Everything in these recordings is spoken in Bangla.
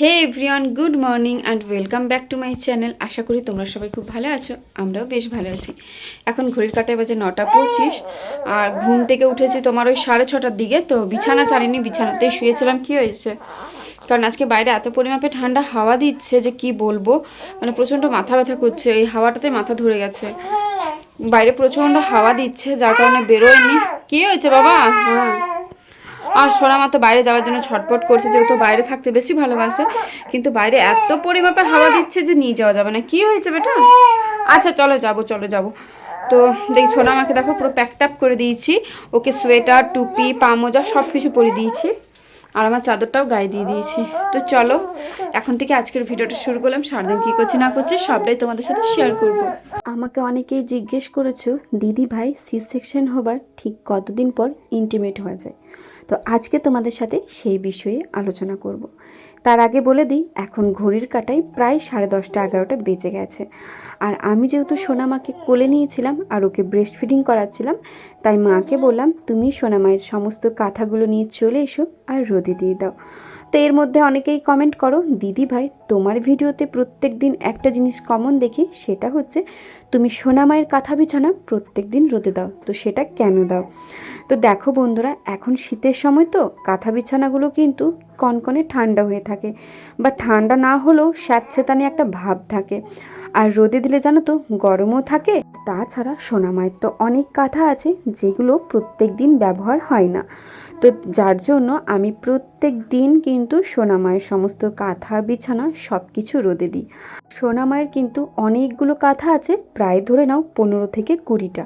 Hey everyone good morning and welcome back to my channel আশা করি তোমরা সবাই খুব ভালো আছো, আমরাও বেশ ভালো আছি। এখন ঘড়ির কাটায় বাজে নটা পঁচিশ, আর ঘুম থেকে উঠেছি তোমার ওই সাড়ে ছটার দিকে, তো বিছানা ছাড়িনি বিছানাতে শুয়েছিলাম, কি হয়েছে? কারণ আজকে বাইরে এত পরিমাপে ঠান্ডা হাওয়া দিচ্ছে যে কি বলব মানে প্রচণ্ড মাথা ব্যথা করছে, এই হাওয়াটাতে মাথা ধরে গেছে। বাইরে প্রচণ্ড হাওয়া দিচ্ছে, যার কারণে বেরোয়নি। কি হয়েছে বাবা? হ্যাঁ। আর সোনা মা তো বাইরে যাওয়ার জন্য ছটপট করছে, যেহেতু বাইরে থাকতে বেশি ভালোবাসে। কিন্তু বাইরে এত পরিমাপে হাওয়া দিচ্ছে যে নিয়ে যাওয়া যাবে না। কি হয়েছে বেটা? আচ্ছা চলো যাব চলো যাব। তো দেখি, সোনা আমাকে দেখো, পুরো প্যাকড আপ করে দিয়েছি। ওকে সোয়েটার টুপি পা মোজা সব কিছু পরে দিয়েছি। আর আমার চাদরটাও গায়ে দিয়ে দিয়েছি। তো চলো, এখন থেকে আজকের ভিডিওটা শুরু করলাম। সারাদিন কী করছি, না করছি, সবটাই তোমাদের সাথে শেয়ার করব। আমাকে অনেকেই জিজ্ঞেস করেছ, দিদি ভাই সি সেকশন হবার ঠিক কতদিন পর ইন্টিমেট হওয়া যায়? তো আজকে তোমাদের সাথে সেই বিষয়ে আলোচনা করব। তার আগে বলে দিই, এখন ঘড়ির কাটায় প্রায় সাড়ে দশটা এগারোটা বেজে গেছে। আর আমি যেহেতু সোনামাকে কোলে নিয়েছিলাম আর ওকে ব্রেস্ট ফিডিং করাচ্ছিলাম, তাই মাকে বললাম, তুমি সোনামায়ের সমস্ত কাঁথাগুলো নিয়ে চলে এসো আর রোদে দিয়ে দাও। তো এর মধ্যে অনেকেই কমেন্ট করো, দিদি ভাই, তোমার ভিডিওতে প্রত্যেক দিন একটা জিনিস কমন দেখি, সেটা হচ্ছে তুমি সোনামায়ের কাঁথা বিছানা প্রত্যেক দিন রোদে দাও। তো সেটা কেন দাও? তো দেখো বন্ধুরা, এখন শীতের সময় তো কাঁথা বিছানাগুলো কিন্তু কনকনে ঠান্ডা হয়ে থাকে। বা ঠান্ডা না হলেও স্যাঁতসেতানি একটা ভাব থাকে। আর রোদে দিলে জানো তো গরমও থাকে। তাছাড়া সোনামায়ের তো অনেক কাঁথা আছে যেগুলো প্রত্যেক দিন ব্যবহার হয় না। তো যার জন্য আমি প্রত্যেক দিন কিন্তু সোনামায়ের সমস্ত কাঁথা, বিছানা সব কিছু রোদে দিই। সোনামায়ের কিন্তু অনেকগুলো কাঁথা আছে, প্রায় ধরে নাও পনেরো থেকে কুড়িটা।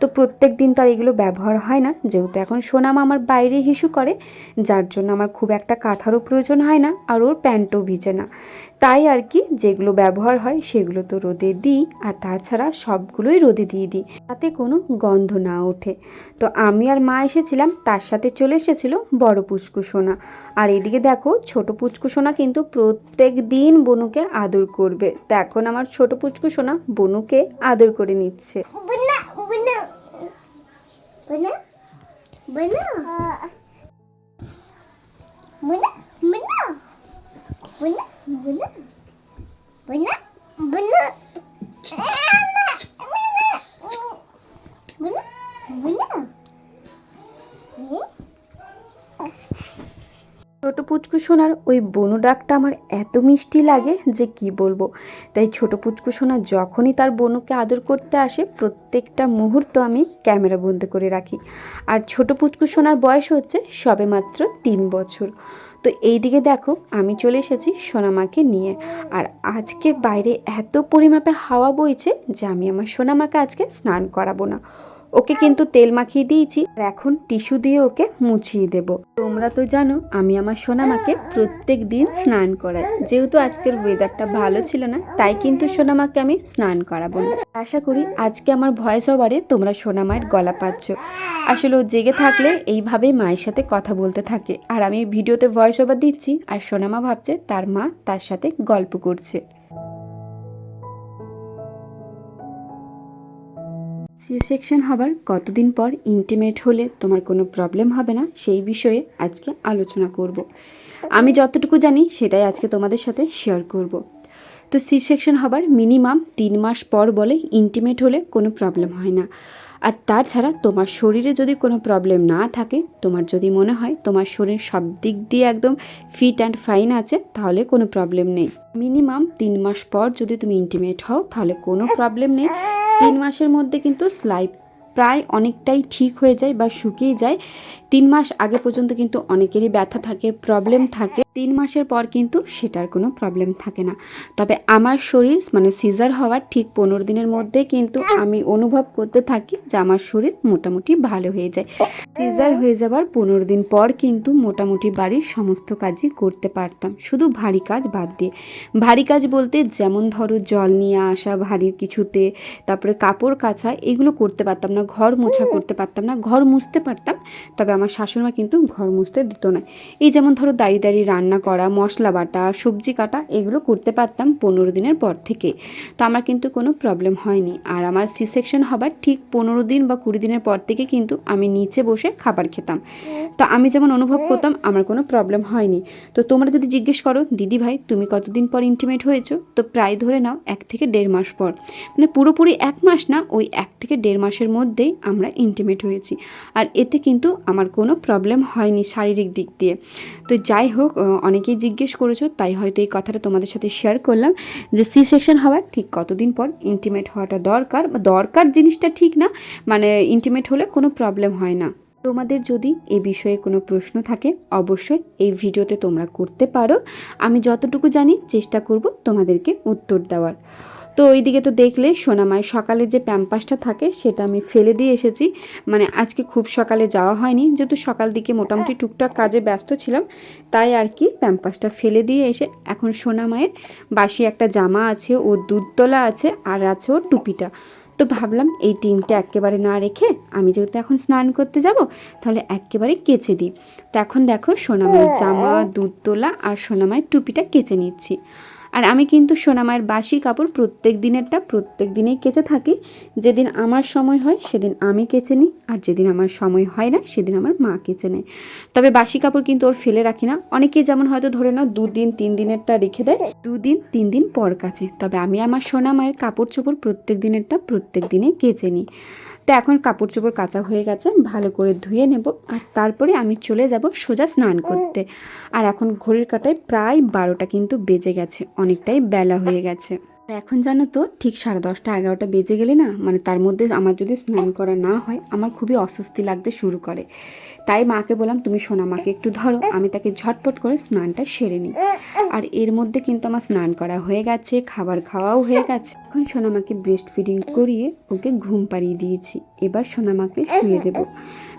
তো প্রত্যেক দিন তো আর এগুলো ব্যবহার হয় না। যেহেতু এখন সোনামা আমার বাইরে হিসু করে, যার জন্য আমার খুব একটা কাঁথারও প্রয়োজন হয় না আর ওর প্যান্টও ভিজে না। তাই আর কি, যেগুলো ব্যবহার হয় সেগুলো তো রোদে দিই আর তাছাড়া সবগুলোই রোদে দিয়ে দিই তাতে কোনো গন্ধ না ওঠে। তো আমি আর মা এসেছিলাম, তার সাথে চলে এসেছিল বড় পুচকু সোনা। আর এদিকে দেখো, ছোট পুচকু সোনা কিন্তু প্রত্যেক দিন বনুকে আদর করবে। তো এখন আমার ছোট পুচকু সোনা বনুকে আদর করে নিচ্ছে. Benar? Benar? Uh. Benar? Benar? Benar? Benar? Benar? পুচকু সোনার ওই বনু ডাকটা আমার এত মিষ্টি লাগে যে কি বলব। তাই ছোট পুচকু সোনা যখনই তার বনুকে আদর করতে আসে, প্রত্যেকটা মুহূর্ত আমি ক্যামেরা বন্ধ করে রাখি। আর ছোট পুচকু সোনার বয়স হচ্ছে সবে মাত্র তিন বছর। তো এই দিকে দেখো, আমি চলে এসেছি সোনামাকে নিয়ে। আর আজকে বাইরে এত পরিমাপে হাওয়া বইছে যে আমি আমার সোনামাকে আজকে স্নান করাবো না। ওকে কিন্তু তেল মাখিয়ে দিয়েছি। আর এখন টিস্যু দিয়ে ওকে মুছিয়ে দেব। তোমরা তো জানো, আমি আমার সোনামাকে প্রত্যেক দিন স্নান করাই। যেহেতু আজকের ওয়েদারটা ভালো ছিল না, তাই কিন্তু সোনামাকে আমি স্নান করাবো না। আশা করি আজকে আমার ভয়েস ওভারে তোমরা সোনামায়ের গলা পাচ্ছ। আসলে ও জেগে থাকলে এইভাবেই মায়ের সাথে কথা বলতে থাকে। আর আমি ভিডিওতে ভয়েস ওভার দিচ্ছি, আর সোনামা ভাবছে তার মা তার সাথে গল্প করছে। সি সেকশন হবার কতদিন পর ইন্টিমেট হলে তোমার কোনো প্রবলেম হবে না, সেই বিষয়ে আজকে আলোচনা করব। আমি যতটুকু জানি সেটাই আজকে তোমাদের সাথে শেয়ার করব। তো সি সেকশন হবার মিনিমাম তিন মাস পর বলে ইন্টিমেট হলে কোনো প্রবলেম হয় না। আর তাছাড়া তোমার শরীরে যদি কোনো প্রবলেম না থাকে, তোমার যদি মনে হয় তোমার শরীর সব দিক দিয়ে একদম ফিট অ্যান্ড ফাইন আছে, তাহলে কোনো প্রবলেম নেই। মিনিমাম তিন মাস পর যদি তুমি ইন্টিমেট হও, তাহলে কোনো প্রবলেম নেই। তিন মাসের মধ্যে কিন্তু স্লাইপ প্রায় অনেকটাই ঠিক হয়ে যায় বা শুকিয়ে যায়। তিন মাস আগে পর্যন্ত কিন্তু অনেকেরই ব্যথা থাকে প্রবলেম থাকে। তিন মাসের পর কিন্তু সেটার কোনো প্রবলেম থাকে না। তবে আমার শরীর মানে সিজার হওয়ার ঠিক পনেরো দিনের মধ্যে কিন্তু আমি অনুভব করতে থাকি যে আমার শরীর মোটামুটি ভালো হয়ে যায়। সিজার হয়ে যাবার পনেরো দিন পর কিন্তু মোটামুটি বাড়ির সমস্ত কাজই করতে পারতাম। শুধু ভারী কাজ বাদ দিয়ে। ভারী কাজ বলতে যেমন ধরো জল নিয়ে আসা, ভারী কিছুতে, তারপরে কাপড় কাচা, এগুলো করতে পারতাম না। ঘর মোছা করতে পারতাম না। ঘর মুছতে পারতাম, তবে আমার শাশুড়িমা কিন্তু ঘর মুছতে দিত না। এই যেমন ধরো দাঁড়িয়ে দাঁড়িয়ে রান্না রান্না করা, মশলা বাটা, সবজি কাটা, এগুলো করতে পারতাম পনেরো দিনের পর থেকে। তো আমার কিন্তু কোনো প্রবলেম হয়নি। আর আমার সি সেকশন হবার ঠিক পনেরো দিন বা কুড়ি দিনের পর থেকে কিন্তু আমি নিচে বসে খাবার খেতাম। তো আমি যেমন অনুভব করতাম, আমার কোনো প্রবলেম হয়নি। তো তোমরা যদি জিজ্ঞেস করো, দিদি ভাই, তুমি কতদিন পর ইন্টিমেট হয়েছো? তো প্রায় ধরে নাও, এক থেকে দেড় মাস পর। মানে পুরোপুরি এক মাস না, ওই এক থেকে দেড় মাসের মধ্যেই আমরা ইন্টিমেট হয়েছি। আর এতে কিন্তু আমার কোনো প্রবলেম হয়নি শারীরিক দিক দিয়ে। তো যাই হোক অনেকেই জিজ্ঞেস করেছ, তাই হয়তো এই কথাটা তোমাদের সাথে শেয়ার করলাম যে সি সেকশন হওয়ার ঠিক কতদিন পর ইন্টিমেট হওয়াটা দরকার? দরকার জিনিসটা ঠিক না মানে ইন্টিমেট হলে কোনো প্রবলেম হয় না। তোমাদের যদি এ বিষয়ে কোনো প্রশ্ন থাকে, অবশ্যই এই ভিডিওতে তোমরা করতে পারো। আমি যতটুকু জানি, চেষ্টা করব তোমাদেরকে উত্তর দেওয়ার। তো ওইদিকে তো দেখলে সোনামায় সকালে যে প্যাম্পাসটা থাকে সেটা আমি ফেলে দিয়ে এসেছি। মানে আজকে খুব সকালে যাওয়া হয়নি, যেহেতু সকাল দিকে মোটামুটি টুকটাক কাজে ব্যস্ত ছিলাম, তাই আর কি প্যাম্পাসটা ফেলে দিয়ে এসে এখন সোনামায়ের বাসি একটা জামা আছে, ও দুধতলা আছে, আর আছে ওর টুপিটা। তো ভাবলাম এই তিনটে একেবারে না রেখে আমি যেহেতু এখন স্নান করতে যাব, তাহলে একেবারে কেচে দিই। তো এখন দেখো সোনামায়ের জামা দুধ তোলা আর সোনামায়ের টুপিটা কেচে নিচ্ছি। আর আমি কিন্তু সোনামায়ের বাসি কাপড় প্রত্যেক দিনেরটা প্রত্যেক দিনেই কেচে থাকি। যেদিন আমার সময় হয়, সেদিন আমি কেচে নিই। আর যেদিন আমার সময় হয় না, সেদিন আমার মা কেচে নেয়। তবে বাসি কাপড় কিন্তু ওর ফেলে রাখি না। অনেকে যেমন হয়তো ধরে নাও, দুদিন, তিন দিনেরটা রেখে দেয়, দুদিন, তিন দিন পর কাছে তবে আমি আমার সোনা মায়ের কাপড় চোপড় প্রত্যেক দিনেরটা প্রত্যেক দিনে কেচে নিই। তো এখন কাপড় চোপড় কাঁচা হয়ে গেছে, ভালো করে ধুয়ে নেব। আর তারপরে আমি চলে যাব সোজা স্নান করতে। আর এখন ঘড়ির কাটায় প্রায় বারোটা কিন্তু বেজে গেছে, অনেকটাই বেলা হয়ে গেছে। এখন জানো তো, ঠিক সাড়ে দশটা এগারোটা বেজে গেলে না মানে তার মধ্যে আমার যদি স্নান করা না হয়, আমার খুবই অস্বস্তি লাগতে শুরু করে। তাই মাকে বললাম, তুমি সোনা মাকে একটু ধরো, আমি তাকে ঝটপট করে স্নানটা সেরে নিই। আর এর মধ্যে কিন্তু আমার স্নান করা হয়ে গেছে, খাবার খাওয়াও হয়ে গেছে। এখন সোনামাকে ব্রেস্ট ফিডিং করিয়ে ওকে ঘুম পাড়িয়ে দিয়েছি। এবার সোনামাকে শুয়ে দেব।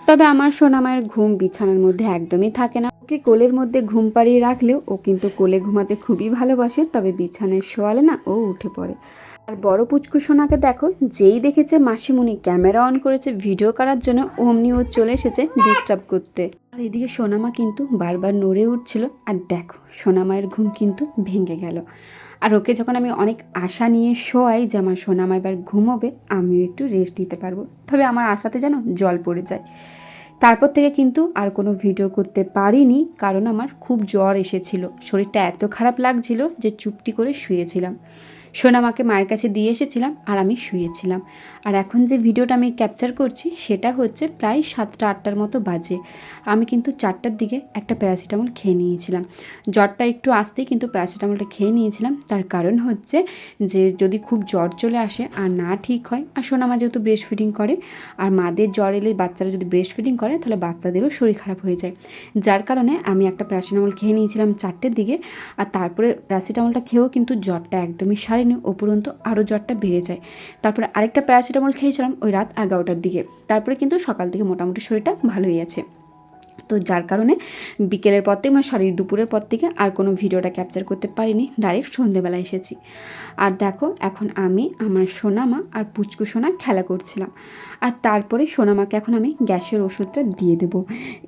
তবে আমার সোনামায়ের ঘুম বিছানার মধ্যে একদমই থাকে না। ওকে কোলের মধ্যে ঘুম পাড়িয়ে রাখলেও ও কিন্তু কোলে ঘুমাতে খুবই ভালোবাসে, তবে বিছানায় শোয়ালে না, ও উঠে পড়ে। আর বড় পুচকু সোনাকে দেখো, যেই দেখেছে মাসিমণি ক্যামেরা অন করেছে, ভিডিও করার জন্য অমনি ও চলে এসেছে ডিস্টার্ব করতে। আর এদিকে সোনামা কিন্তু বারবার নড়ে উঠছিল, আর দেখো, সোনামায়ের ঘুম কিন্তু ভেঙে গেল। আর ওকে যখন আমি অনেক আশা নিয়ে শোয়াই যে আমার সোনামা এবার ঘুমোবে, আমিও একটু রেস্ট নিতে পারব। তবে আমার আশাতে যেন জল পড়ে যায়। তারপর থেকে কিন্তু আর কোনো ভিডিও করতে পারিনি, কারণ আমার খুব জ্বর এসেছিল। শরীরটা এত খারাপ লাগছিল যে চুপটি করে শুয়েছিলাম। সোনামাকে মায়ের কাছে দিয়ে এসেছিলাম আর আমি শুয়েছিলাম। আর এখন যে ভিডিওটা আমি ক্যাপচার করছি, সেটা হচ্ছে প্রায় সাতটা আটটার মতো বাজে। আমি কিন্তু চারটার দিকে একটা প্যারাসিটামল খেয়ে নিয়েছিলাম। জ্বরটা একটু আসতেই কিন্তু প্যারাসিটামলটা খেয়ে নিয়েছিলাম। তার কারণ হচ্ছে যে যদি খুব জ্বর চলে আসে আর না ঠিক হয়, আর সোনামা যেহেতু ব্রেস্ট ফিডিং করে, আর মাদের জ্বর এলে বাচ্চারা যদি ব্রেস্ট ফিডিং করে, তাহলে বাচ্চাদেরও শরীর খারাপ হয়ে যায়। যার কারণে আমি একটা প্যারাসিটামল খেয়ে নিয়েছিলাম চারটের দিকে, আর তারপরে প্যারাসিটামলটা খেয়েও কিন্তু জ্বরটা একদমই সারেনি উপরন্ত আরও জ্বরটা বেড়ে যায়। তারপরে আরেকটা প্যারাসিটামল খেয়েছিলাম ওই রাত এগারোটার দিকে। তারপরে কিন্তু সকাল থেকে মোটামুটি শরীরটা ভালোই আছে। তো যার কারণে বিকেলের পর থেকে মানে সরি দুপুরের পর থেকে আর কোনো ভিডিওটা ক্যাপচার করতে পারিনি ডাইরেক্ট সন্ধেবেলা এসেছি। আর দেখো, এখন আমি আমার সোনামা আর পুচকু সোনা খেলা করছিলাম। আর তারপরে সোনামাকে এখন আমি গ্যাসের ওষুধটা দিয়ে দেবো।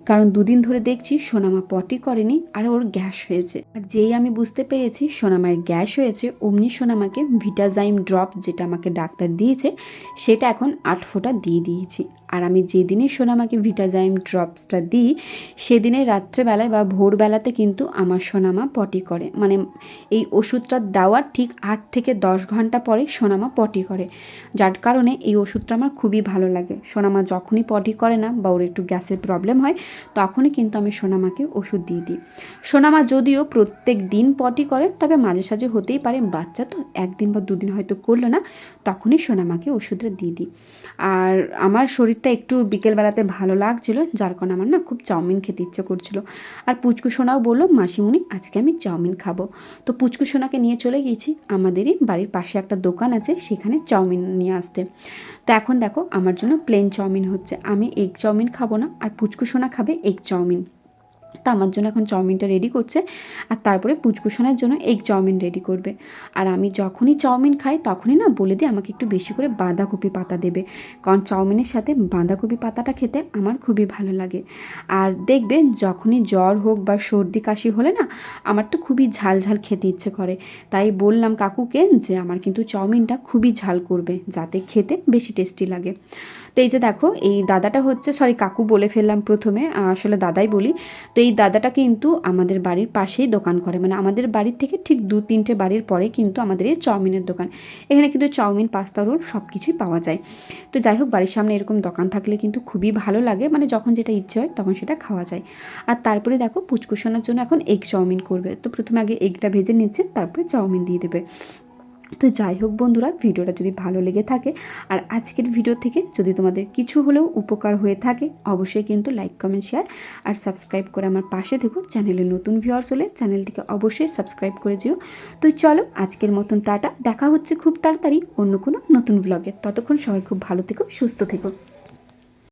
কারণ দুদিন ধরে দেখছি সোনামা পটি করেনি, আর ওর গ্যাস হয়েছে। আর যেই আমি বুঝতে পেরেছি সোনামায়ের গ্যাস হয়েছে, অমনি সোনামাকে ভিটাজাইম ড্রপ যেটা আমাকে ডাক্তার দিয়েছে, সেটা এখন আট ফোঁটা দিয়ে দিয়েছি। আর আমি যেদিনে সোনামাকে ভিটাজাইম ড্রপসটা দিই সেদিনে রাত্রেবেলায় বা ভোরবেলাতে কিন্তু আমার সোনামা পটি করে। মানে এই ওষুধটা দেওয়ার ঠিক আট থেকে দশ ঘণ্টা পরে সোনামা পটি করে। যার কারণে এই ওষুধটা আমার খুবই ভালো লাগে। সোনামা যখনই পটি করে না বা ওর একটু গ্যাসের প্রবলেম হয়, তখনই কিন্তু আমি সোনামাকে ওষুধ দিয়ে দিই। সোনামা যদিও প্রত্যেক দিন পটি করে, তবে মাঝে সাঝে হতেই পারে বাচ্চা তো একদিন বা দুদিন হয়তো করল না, তখনই সোনামাকে ওষুধটা দিয়ে দিই। আর আমার শরীরটা একটু বিকেলবেলাতে ভালো লাগছিল, যার কারণে আমার না খুব চাউমিন খেতে ইচ্ছে করছিল। আর পুচকু সোনাও বলল, মাসিমণি, আজকে আমি চাউমিন খাব। তো পুচকু সোনাকে নিয়ে চলে গিয়েছি আমাদেরই বাড়ির পাশে একটা দোকান আছে, সেখানে চাউমিন নিয়ে আসতে। তো এখন দেখো, আমার জন্য প্লেন চাউমিন হচ্ছে। আমি এগ চাউমিন খাব না, আর পুচকু সোনা খাবে এগ চাউমিন। তো আমার জন্য এখন চাউমিনটা রেডি করছে। আর তারপরে পুচকুসোনার জন্য এগ চাউমিন রেডি করবে। আর আমি যখনই চাউমিন খাই, তখনই না বলে দিই, আমাকে একটু বেশি করে বাঁধাকপি পাতা দেবে। কারণ চাউমিনের সাথে বাঁধাকপি পাতাটা খেতে আমার খুবই ভালো লাগে। আর দেখবে যখনই জ্বর হোক বা সর্দি কাশি হলে না, আমার তো খুবই ঝাল ঝাল খেতে ইচ্ছে করে। তাই বললাম কাকুকে যে, আমার কিন্তু চাউমিনটা খুবই ঝাল করবে, যাতে খেতে বেশি টেস্টি লাগে। তো এই যে দেখো, এই দাদাটা হচ্ছে সরি কাকু বলে ফেললাম প্রথমে আসলে দাদাই বলি। তো এই দাদাটা কিন্তু আমাদের বাড়ির পাশেই দোকান করে। মানে আমাদের বাড়ির থেকে ঠিক দু তিনটে বাড়ির পরে কিন্তু আমাদের এই চাউমিনের দোকান। এখানে কিন্তু চাউমিন, পাস্তা, রোল সব কিছুই পাওয়া যায়। তো যাই হোক, বাড়ির সামনে এরকম দোকান থাকলে কিন্তু খুবই ভালো লাগে। মানে যখন যেটা ইচ্ছে হয় তখন সেটা খাওয়া যায়। আর তারপরে দেখো পুচকুশোনার জন্য এখন এগ চাউমিন করবে। তো প্রথমে আগে এগটা ভেজে নিচ্ছে, তারপরে চাউমিন দিয়ে দেবে। তো যাই হোক বন্ধুরা, ভিডিওটা যদি ভালো লেগে থাকে আর আজকের ভিডিও থেকে যদি তোমাদের কিছু হলেও উপকার হয়ে থাকে, অবশ্যই কিন্তু লাইক কমেন্ট শেয়ার আর সাবস্ক্রাইব করে আমার পাশে থেকো। চ্যানেলে নতুন ভিউয়ার্স হলে চ্যানেলটিকে অবশ্যই সাবস্ক্রাইব করে দিও তো চলো, আজকের মতন টাটা। দেখা হচ্ছে খুব তাড়াতাড়ি অন্য কোনো নতুন ব্লগে ততক্ষণ সবাই খুব ভালো থেকো, সুস্থ থেকো।